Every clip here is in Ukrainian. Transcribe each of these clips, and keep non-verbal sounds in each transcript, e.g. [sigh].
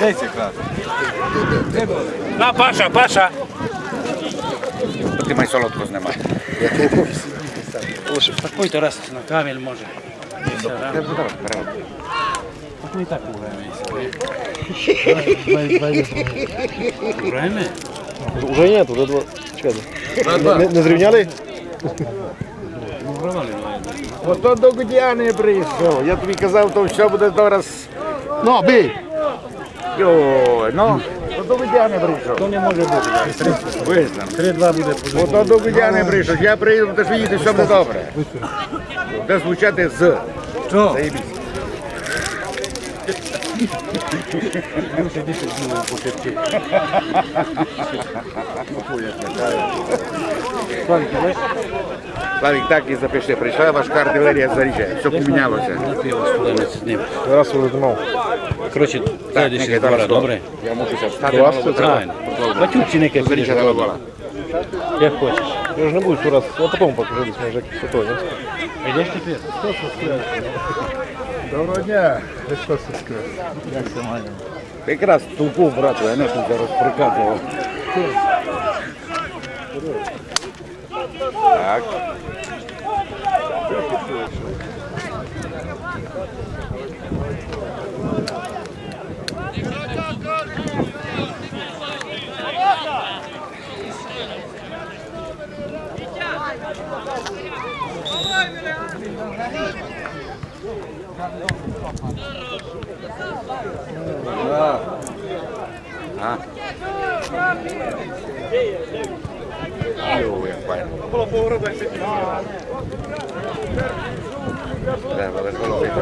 Десь якраз. На, Паша, Паша. Ти май солодко знімай. Такой то раз на камель може. Такой так Время? Уже нет, уже два. Чекайте. Не, не зрівняли? Ото до Гудяни прийшов. Я тобі казав, то все буде зараз. Ну, бий! Йой, ну. До Гудяни прийшов. То не може бути. Визнам. 3-2 буде по Ото до Гудяни прийшов. Я приїду, будеш видіти, все буде добре. Буде звучати з. Що? Заєбісь. Славік, так і запиши. Прийшла ваша артилерія заряджає. Все помінялося. Раз уже думав. Коротше, следующий двора, добре? Я мушу зараз стати. Правильно. Батюк чи не Заряджати як хочеш. Я ж не буду раз. Я потом покажу, десь може як то, ні? Йдеш тепер? Доброго дня. Якраз толпу, брату, я не тут зараз приказував. Так. А? Як файно. Треба виходити.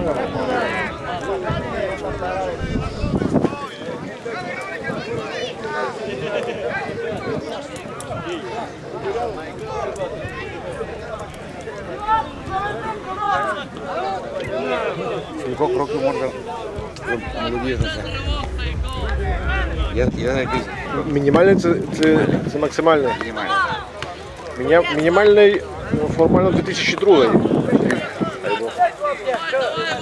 Скільки кроків можна молодіжнися? Я, я якийсь Мінімальний це, це, це максимальний. знімаю. Мінімальний ну, формально 2002 рік.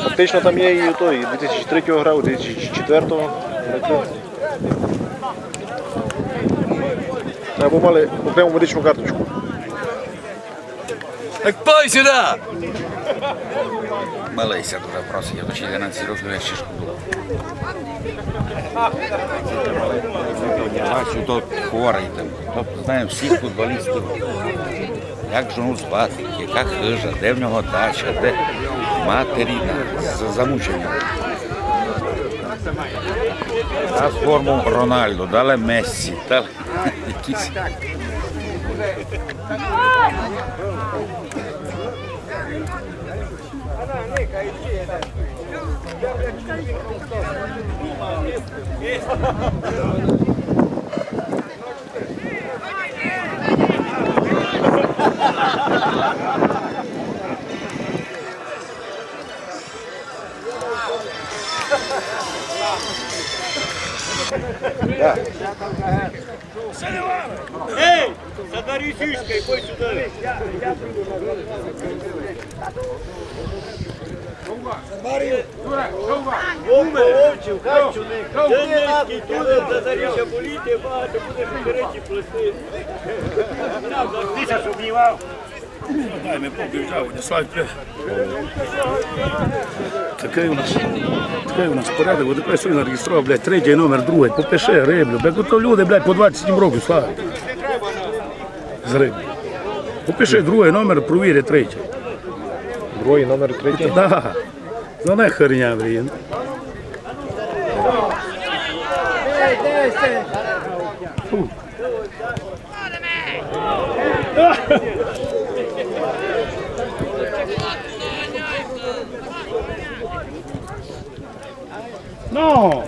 Фактично там є і той, і 2003 грав, і 2004 Або мали окрему медичну карточку. Так пой сюди! Малийся дуже просить, я до 11 років я ще шкоду. Бачу, то хворий там. Тобто знаємо всіх футболістів. Як жону звати, яка хижа, де в нього дача, де рідна, з замучення. Дав форму Рональду, дали Мессі, дали якісь. Ei! Эй, задарись фишкой, пой. Вовка, Вовчив, хай чуник. Денницький, туди, задарися боліти, багато будеш впереді плести. Щоб обнімав. Дай ми Владислав. Такий у нас, такий у нас порядок, от тепер сьогодні зареєстрував, блядь, третій номер, другий, попиши риблю, блядь, ото люди, блядь, по 27 років, слава. З риблю. Попиши другий номер, провіри третій. Другий, номер третій. [laughs] Да. Ну не херня, блін. Фу. Ну.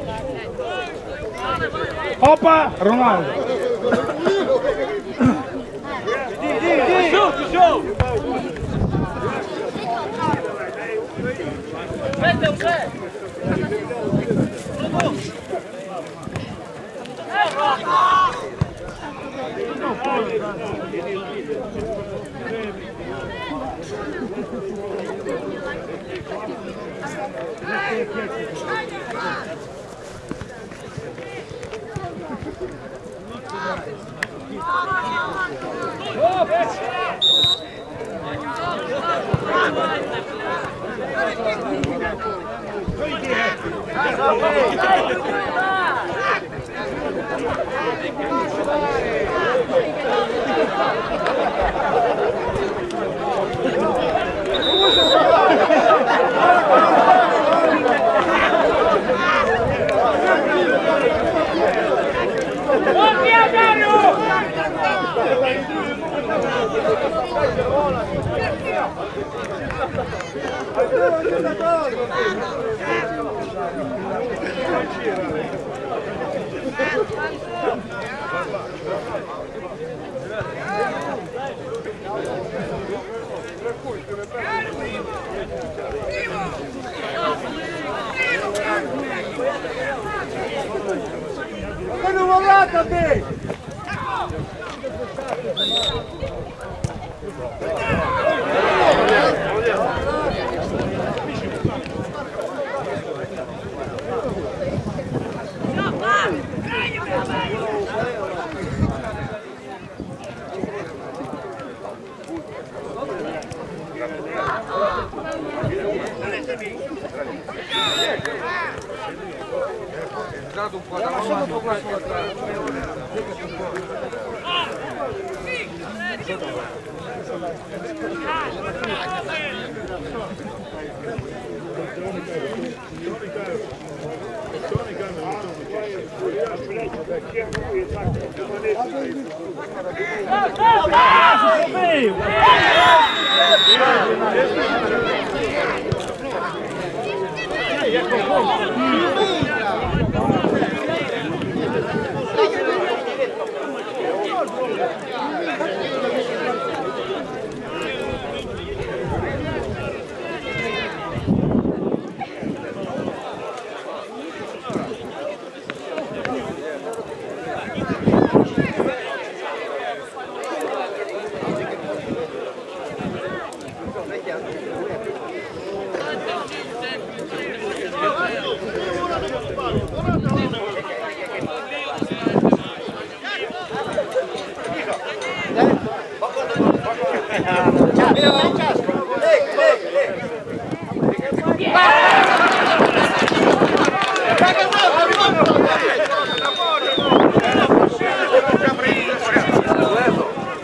Опа, Роналдо. Vem! Ну, ворота бий!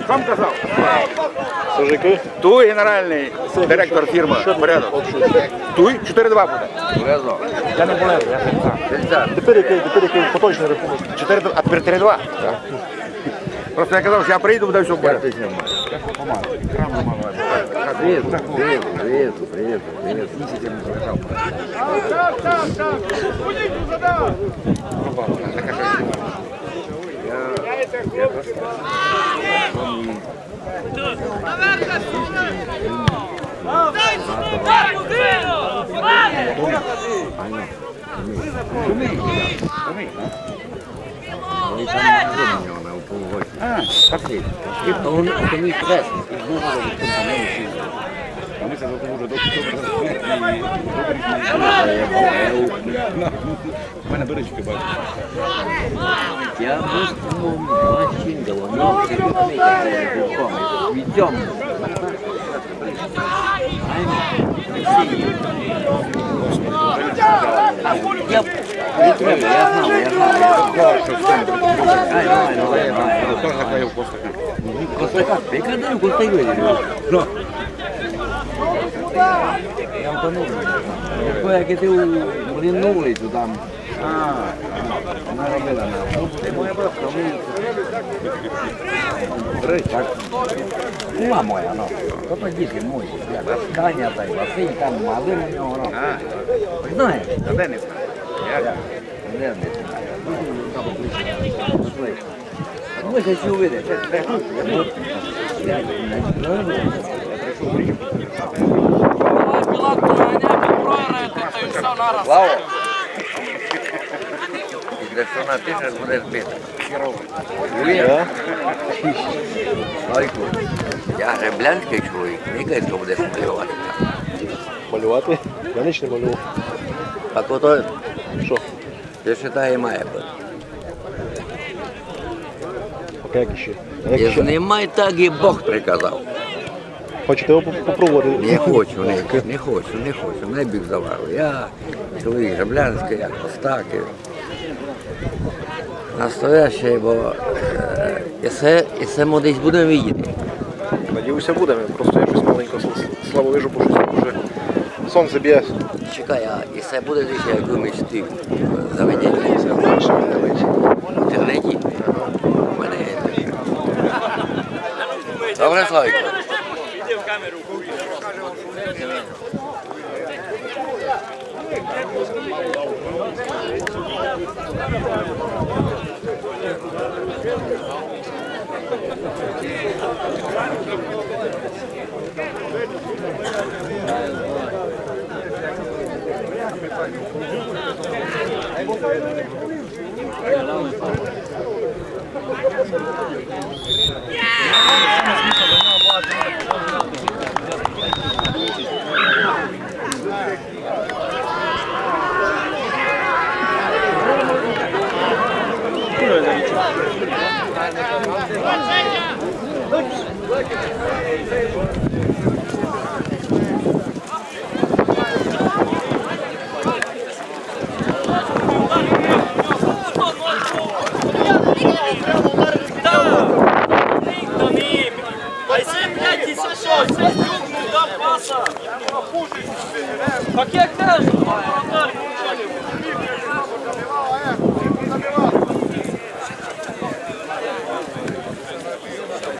Вам казав? Туй генеральний директор фірми. Порядок. Туй 4-2 буде. Я не полезу, я. Тепер який, тепер який поточний рахунок. 4 а тепер 3-2. Просто я казав, що я прийду, буде все в Приеду, приеду, приеду, приеду, приеду. Несите мне сказал. Ну и там не у него полгода. А, так. А он, это не красный, и ну, надо вот там по-моему, сильно. А ми це дуже добре. У мене доречки бачу. Я просто очень головной, все это белком, цветем. Я треба, я знав, я постака? Костака, яка дам Костаку? Ну. Я втонув. Як ти блін вулицю там. Вона робила нам. Ти моя бабка. Так. Була моя, ну. То діти мої. Як Таня та й Василь, там магазин у нього. ну. Знаєш? та де не знаю. Я Де не знаю. Там ближче. Пішли. Ми хочу увидіти. Я не знаю. Слава! Якщо напишеш, будеш бити. Ує? Лайку. Я греблянський чоловік, не кажуть, що будеш малювати. Малювати. Я ніч не малював. Так ото, Що? я вважаю, має бути. Як ще? Як ще? знімай так, і Бог приказав. Хочете його попробувати? Не хочу, не, не хочу, не хочу, не біг завару. Я чоловік Жаблянський, я Костаки. Настоящий, бо е, і це, і це ми десь будемо видіти. Надіюся, будемо. Просто я щось маленько с- слабо вижу, бо щось вже сонце б'є. Чекай, а і це буде десь, як думаєш, ти заведення Це в інтернеті. У мене є інтернет. Добре, Славік? Thank you.